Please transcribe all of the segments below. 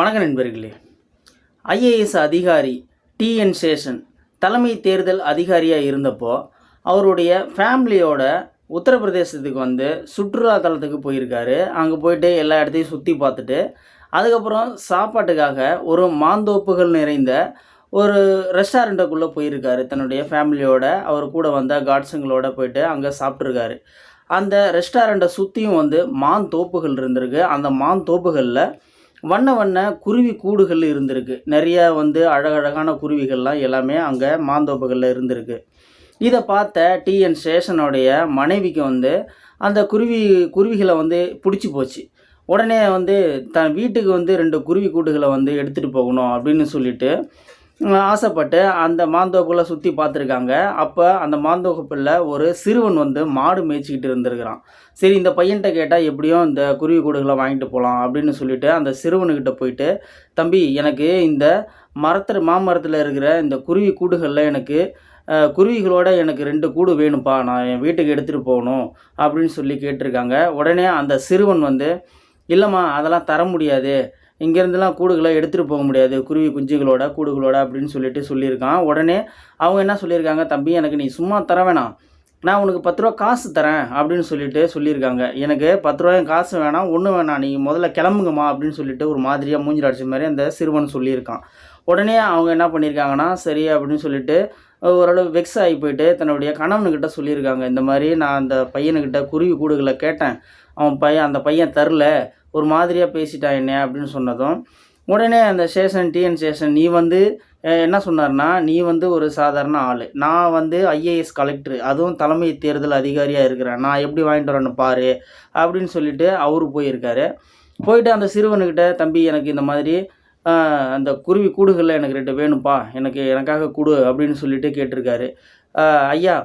வணக்க நண்பர்களே. ஐஏஎஸ் அதிகாரி டிஎன் சேஷன் தலைமை தேர்தல் அதிகாரியாக இருந்தப்போ அவருடைய ஃபேமிலியோட உத்தரப்பிரதேசத்துக்கு வந்து சுற்றுலா தலத்துக்கு போயிருக்காரு. அங்கே போயிட்டு எல்லா இடத்தையும் சுற்றி பார்த்துட்டு அதுக்கப்புறம் சாப்பாட்டுக்காக ஒரு மாந்தோப்புகள் நிறைந்த ஒரு ரெஸ்டாரண்ட்டுக்குள்ளே போயிருக்காரு. தன்னுடைய ஃபேமிலியோட அவர் கூட வந்த காட்ஸுங்களோட போயிட்டு அங்கே சாப்பிட்ருக்காரு அந்த ரெஸ்டாரண்ட்டை சுற்றியும் வந்து மான் தோப்புகள் இருந்திருக்கு. அந்த மான் தோப்புகளில் வண்ண வண்ண குருவி கூடுகள் இருந்திருக்கு. நிறைய வந்து அழகழகான குருவிகள்லாம் எல்லாமே அங்கே மாந்தோப்புகளில் இருந்திருக்கு. இதை பார்த்த டிஎன் சேஷனுடைய மனைவிக்கு வந்து அந்த குருவி குருவிகளை வந்து பிடிச்சி போச்சு. உடனே வந்து தன் வீட்டுக்கு வந்து ரெண்டு குருவி கூடுகளை வந்து எடுத்துகிட்டு போகணும் அப்படின்னு சொல்லிட்டு ஆசைப்பட்டு அந்த மாந்தோப்புல சுற்றி பார்த்துருக்காங்க. அப்போ அந்த மாந்தோப்புல ஒரு சிறுவன் வந்து மாடு மேய்ச்சிக்கிட்டு இருந்திருக்கிறான். சரி இந்த பையன்கிட்ட கேட்டால் எப்படியும் இந்த குருவி கூடுகளை வாங்கிட்டு போகலாம் அப்படின்னு சொல்லிட்டு அந்த சிறுவனுக்கிட்ட போயிட்டு தம்பி எனக்கு இந்த மரத்தில் மாமரத்தில் இருக்கிற இந்த குருவி கூடுகளில் எனக்கு குருவிகளோட எனக்கு ரெண்டு கூடு வேணும்ப்பா. நான் என் வீட்டுக்கு எடுத்துகிட்டு போகணும். அப்படின்னு சொல்லி கேட்டிருக்காங்க. உடனே அந்த சிறுவன் வந்து இல்லைம்மா அதெல்லாம் தர முடியாது. இங்கேருந்துலாம் கூடுகளை எடுத்துகிட்டு போக முடியாது. குருவி குஞ்சுகளோட கூடுகளோட அப்படின்னு சொல்லிட்டு சொல்லியிருக்கான். உடனே அவங்க என்ன சொல்லியிருக்காங்க? தம்பி எனக்கு நீ சும்மா தர வேணாம். நான் உனக்கு பத்து ரூபா காசு தரேன் அப்படின்னு சொல்லிட்டு சொல்லியிருக்காங்க. எனக்கு பத்து ரூபாயும் காசு வேணாம். ஒன்றும் வேணாம். நீங்கள் முதல்ல கிளம்புங்கம்மா அப்படின்னு சொல்லிட்டு ஒரு மாதிரியாக மூஞ்சில் அடிச்ச மாதிரி அந்த சிறுவன் சொல்லியிருக்கான். உடனே அவங்க என்ன பண்ணியிருக்காங்கன்னா சரி அப்படின்னு சொல்லிட்டு ஓரளவு வெக்ஸ் ஆகி போயிட்டு தன்னுடைய கணவனுக்கிட்ட சொல்லியிருக்காங்க. இந்த மாதிரி நான் அந்த பையனுக்கிட்ட குருவி கூடுகளை கேட்டேன். அவன் பையன் அந்த பையன் தரல. ஒரு மாதிரியாக பேசிட்டா என்ன அப்படின்னு சொன்னதும் உடனே அந்த ஸ்டேஷன் டிஎன் ஸ்டேஷன் நீ வந்து என்ன சொன்னார்னா நீ வந்து ஒரு சாதாரண ஆள். நான் வந்து ஐஏஎஸ் கலெக்டர் அதுவும் தலைமை தேர்தல் அதிகாரியாக இருக்கிறேன். நான் எப்படி வாங்கிட்டு வரேன்னு பாரு அப்படின்னு சொல்லிட்டு அவரு போயிருக்காரு. போயிட்டு அந்த சிறுவனுக்கிட்ட தம்பி எனக்கு இந்த மாதிரி அந்த குருவி கூடுகளில் எனக்கு ரெண்டு வேணும்ப்பா. எனக்கு எனக்காக கொடு அப்படின்னு சொல்லிட்டு கேட்டிருக்காரு. ஐயா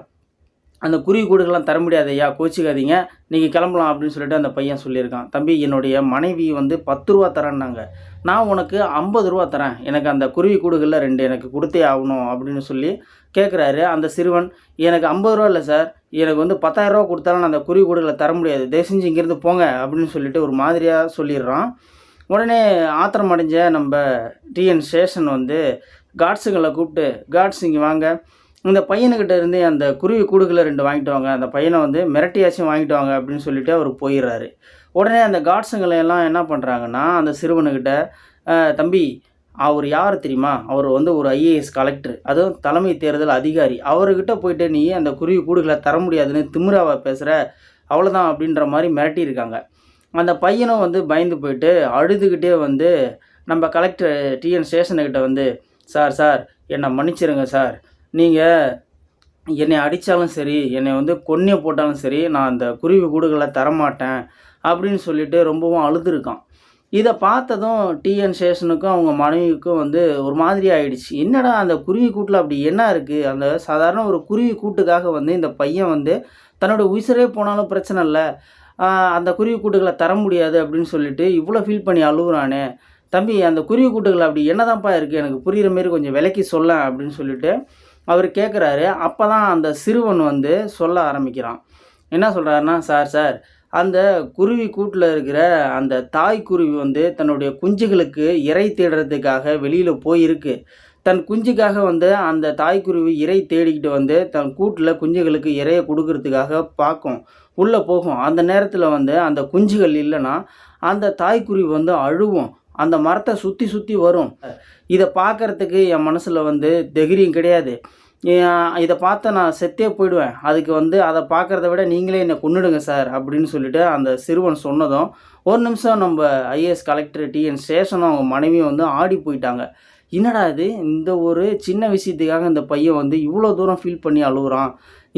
அந்த குருவிக்கூடுகளெலாம் தர முடியாது ஐயா கோச்சிக்காதீங்க. நீங்கள் கிளம்பலாம் அப்படின்னு சொல்லிட்டு அந்த பையன் சொல்லியிருக்கான். தம்பி என்னுடைய மனைவி வந்து பத்து ரூபா தரேன்னாங்க. நான் உனக்கு ஐம்பது ரூபா தரேன். எனக்கு அந்த குருவி கூடுகளில் ரெண்டு எனக்கு கொடுத்தே ஆகணும் அப்படின்னு சொல்லி கேட்குறாரு அந்த சிறுவன் எனக்கு ஐம்பது ரூபா இல்லை சார். எனக்கு வந்து பத்தாயிரரூவா கொடுத்தாலும் நான் அந்த குருவி கூடுகளை தர முடியாது. தயவு செஞ்சு இங்கேருந்து போங்க அப்படின்னு சொல்லிட்டு ஒரு மாதிரியாக சொல்லிடுறான். உடனே ஆத்திரம் அடைஞ்ச நம்ம டிஎன் ஸ்டேஷன் வந்து காட்ஸுங்களை கூப்பிட்டு காட்ஸ் இங்கே வாங்க. இந்த பையனுக்கிட்ட இருந்து அந்த குருவி கூடுகளை ரெண்டு வாங்கிட்டு வாங்க அந்த பையனை வந்து மிரட்டியாச்சும் வாங்கிட்டு வாங்க அப்படின்னு சொல்லிட்டு அவர் போயிடுறாரு. உடனே அந்த காட்ஸுங்களை எல்லாம் என்ன பண்ணுறாங்கன்னா அந்த சிறுவனுக்கிட்ட தம்பி அவர் யார் தெரியுமா? அவர் வந்து ஒரு ஐஏஎஸ் கலெக்டர் அதுவும் தலைமை தேர்தல் அதிகாரி. அவர்கிட்ட போயிட்டு நீ அந்த குருவி கூடுகளை தர முடியாதுன்னு திமிராவை பேசுகிற அவ்வளோதான் அப்படின்ற மாதிரி மிரட்டியிருக்காங்க. அந்த பையனும் வந்து பயந்து போயிட்டு அழுதுகிட்டே வந்து நம்ம கலெக்டர் டிஎன் ஸ்டேஷனுக்கிட்ட வந்து சார் சார் என்னை மன்னிச்சிருங்க சார். நீங்கள் என்னை அடித்தாலும் சரி என்னை வந்து கொன்னே போட்டாலும் சரி நான் அந்த குருவி கூடுகளை தரமாட்டேன் அப்படின்னு சொல்லிட்டு ரொம்பவும் அழுதுருக்கான். இதை பார்த்ததும் டிஎன் சேஷனுக்கும் அவங்க மனைவிக்கும் வந்து ஒரு மாதிரி ஆயிடுச்சு. என்னடா அந்த குருவி கூட்டில் அப்படி என்ன இருக்குது அந்த சாதாரண ஒரு குருவி கூட்டுக்காக வந்து இந்த பையன் வந்து தன்னோட உயிரே போனாலும் பிரச்சனை இல்லை. அந்த குருவி கூட்டுகளை தர முடியாது அப்படின்னு சொல்லிட்டு இவ்வளோ ஃபீல் பண்ணி அழுகுறானே தம்பி அந்த குருவி கூட்டுகள் அப்படி என்னதான்ப்பா இருக்குது எனக்கு புரிகிற மாரி கொஞ்சம் விலைக்கு சொல்ல அப்படின்னு சொல்லிட்டு அவர் கேட்குறாரு அப்போ தான் அந்த சிறுவன் வந்து சொல்ல ஆரம்பிக்கிறான். என்ன சொல்கிறாருன்னா சார் சார் அந்த குருவி கூட்டில் இருக்கிற அந்த தாய் குருவி வந்து தன்னுடைய குஞ்சுகளுக்கு இறை தேடுறதுக்காக வெளியில் போயிருக்கு. தன் குஞ்சுக்காக வந்து அந்த தாய்க்குருவி இறை தேடிக்கிட்டு வந்து தன் கூட்டில் குஞ்சுகளுக்கு இறையை கொடுக்கறதுக்காக பார்க்கும். உள்ளே போகும். அந்த நேரத்தில் வந்து அந்த குஞ்சுகள் இல்லைன்னா அந்த தாய்க்குருவி வந்து அழுவும். அந்த மரத்தை சுற்றி சுற்றி வரும். இதை பார்க்கறதுக்கு என் மனசில் வந்து தைரியம் கிடையாது. இதை பார்த்தா நான் செத்தே போயிடுவேன். அதுக்கு வந்து அதை பார்க்குறத விட நீங்களே என்னை கொண்டுடுங்க சார் அப்படின்னு சொல்லிட்டு அந்த சிறுவன் சொன்னதும் ஒரு நிமிஷம் நம்ம ஐஏஎஸ் கலெக்டர் டிஎன் ஸ்டேஷனும் அவங்க மனைவியும் வந்து ஆடி போயிட்டாங்க. என்னடா இது? இந்த ஒரு சின்ன விஷயத்துக்காக இந்த பையன் வந்து இவ்வளோ தூரம் ஃபீல் பண்ணி அழுகுறான்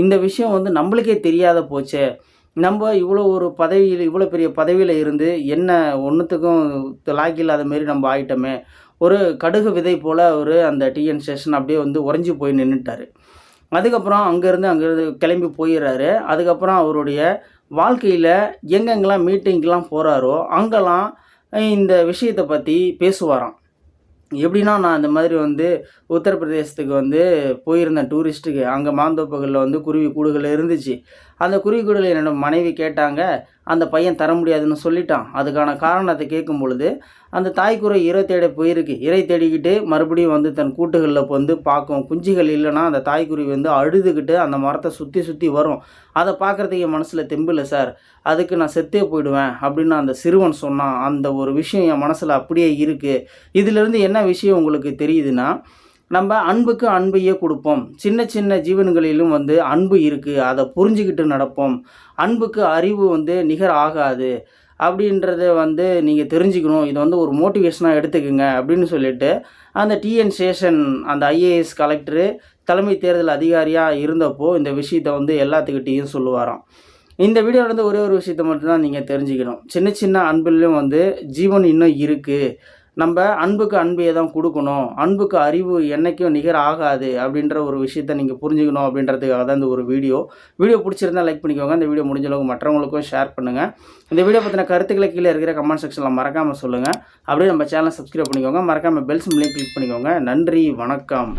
இந்த விஷயம் வந்து நம்மளுக்கே தெரியாத போச்சே. நம்ம இவ்வளோ ஒரு பதவியில் இவ்வளோ பெரிய பதவியில் இருந்து என்ன ஒன்றுத்துக்கும் லாக்கி இல்லாத மாரி நம்ம ஆயிட்டோமே. ஒரு கடுகு விதை போல் ஒரு அந்த டிஎன் ஸ்டேஷன் அப்படியே வந்து உறைஞ்சி போய் நின்றுட்டார் அதுக்கப்புறம் அங்கேருந்து அங்கேருந்து கிளம்பி போயிடுறாரு. அதுக்கப்புறம் அவருடைய வாழ்க்கையில் எங்கெங்கெல்லாம் மீட்டிங்க்கெலாம் போகிறாரோ அங்கெல்லாம் இந்த விஷயத்தை பற்றி பேசுவாராம். எப்படின்னா நான் இந்த மாதிரி வந்து உத்தரப்பிரதேசத்துக்கு வந்து போயிருந்தேன் டூரிஸ்ட்டுக்கு. அங்கே மாந்தோப்புகளில் வந்து குருவி கூடுகள் இருந்துச்சு. அந்த குருவிக்கூடல் என்னோட மனைவி கேட்டாங்க அந்த பையன் தர முடியாதுன்னு சொல்லிட்டான். அதுக்கான காரணத்தை கேட்கும் பொழுது அந்த தாய்க்குறை இறை தேட போயிருக்கு. இறை தேடிக்கிட்டு மறுபடியும் வந்து தன் கூட்டுகளில் வந்து பார்க்கும். குஞ்சுகள் இல்லைன்னா அந்த தாய்க்குருவி வந்து அழுதுகிட்டு அந்த மரத்தை சுற்றி சுற்றி வரும். அதை பார்க்குறதுக்கு என் மனசில் தெம்பில்லை சார். அதுக்கு நான் செத்தே போயிடுவேன் அப்படின்னு அந்த சிறுவன் சொன்னான். அந்த ஒரு விஷயம் என் மனசில் அப்படியே இருக்குது இதிலிருந்து என்ன விஷயம் உங்களுக்கு தெரியுதுன்னா நம்ம அன்புக்கு அன்பையே கொடுப்போம். சின்ன சின்ன ஜீவன்களிலும் வந்து அன்பு இருக்குது அதை புரிஞ்சுக்கிட்டு நடப்போம். அன்புக்கு அறிவு வந்து நிகர் ஆகாது. அப்படின்றத வந்து நீங்கள் தெரிஞ்சுக்கணும். இது வந்து ஒரு மோட்டிவேஷனாக எடுத்துக்கோங்க அப்படின்னு சொல்லிட்டு அந்த டிஎன் சேஷன் அந்த ஐஏஎஸ் கலெக்டரு தலைமை தேர்தல் அதிகாரியாக இருந்தப்போ இந்த விஷயத்தை வந்து எல்லாத்துக்கிட்டேயும் சொல்லுவாராம். இந்த வீடியோவில் வந்து ஒரே ஒரு விஷயத்த மட்டும்தான் நீங்கள் தெரிஞ்சுக்கணும். சின்ன சின்ன அன்பிலும் வந்து ஜீவன் இன்னும் இருக்குது நம்ம அன்புக்கு அன்பையை தான் கொடுக்கணும். அன்புக்கு அறிவு என்னைக்கும் நிகர் ஆகாது அப்படின்ற ஒரு விஷயத்த நீங்கள் புரிஞ்சுக்கணும் அப்படின்றதுக்காக தான் இந்த ஒரு வீடியோ. வீடியோ பிடிச்சிருந்தா லைக் பண்ணிக்கோங்க. இந்த வீடியோ முடிஞ்ச அளவுக்கு மற்றவங்களுக்கும் ஷேர் பண்ணுங்கள் இந்த வீடியோ பற்றின கருத்துக்களை கீழே இருக்கிற கமெண்ட் செக்ஷனில் மறக்காமல் சொல்லுங்கள் அப்படியே நம்ம சேனலை சப்ஸ்கிரைப் பண்ணிக்கோங்க. மறக்காமல் பெல் சிம்லையும் கிளிக் பண்ணிக்கோங்க. நன்றி வணக்கம்.